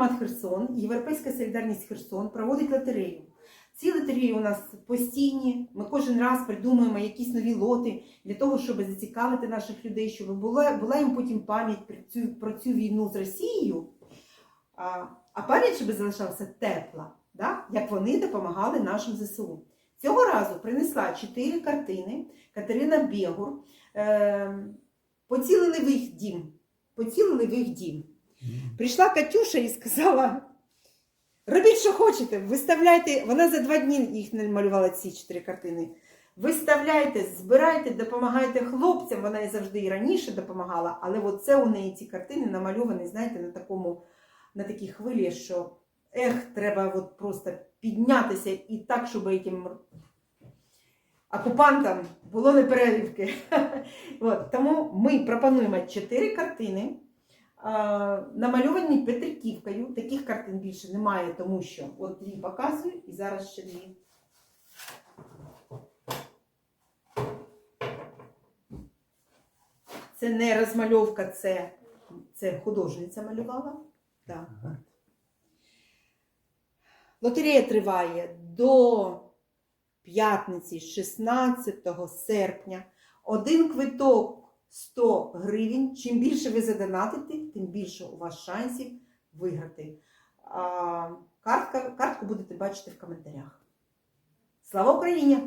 громад Херсон, Європейська солідарність Херсон проводить лотерею. Ці лотереї у нас постійні. Ми кожен раз придумуємо якісь нові лоти для того, щоб зацікавити наших людей, щоб була, була їм потім пам'ять про цю, про цю війну з Росією, а, а пам'ять, щоб залишалася тепла, да? як вони допомагали нашим ЗСУ. Цього разу принесла чотири картини Катерина Бєгур. Е, поцілили в їх дім. Поцілили в їх дім. Прийшла Катюша і сказала: робіть, що хочете, виставляйте. Вона за два дні їх намалювала ці чотири картини. Виставляйте, збирайте, допомагайте хлопцям. Вона і завжди і раніше допомагала, але це у неї ці картини намальовані, знаєте, на такому, на такій хвилі, що ех, треба от просто піднятися і так, щоб этим окупантам було непереливки. От, тому ми пропонуємо чотири картини. Намальовані Петриківкою. Таких картин більше немає, тому що от дві показую і зараз ще дві. Це не розмальовка, це, це художниця малювала. Так. Лотерея триває до п'ятниці, 16 серпня. Один квиток 100 гривень. Чим більше ви задонатите, тим більше у вас шансів виграти. Картка, картку будете бачити в коментарях. Слава Україні!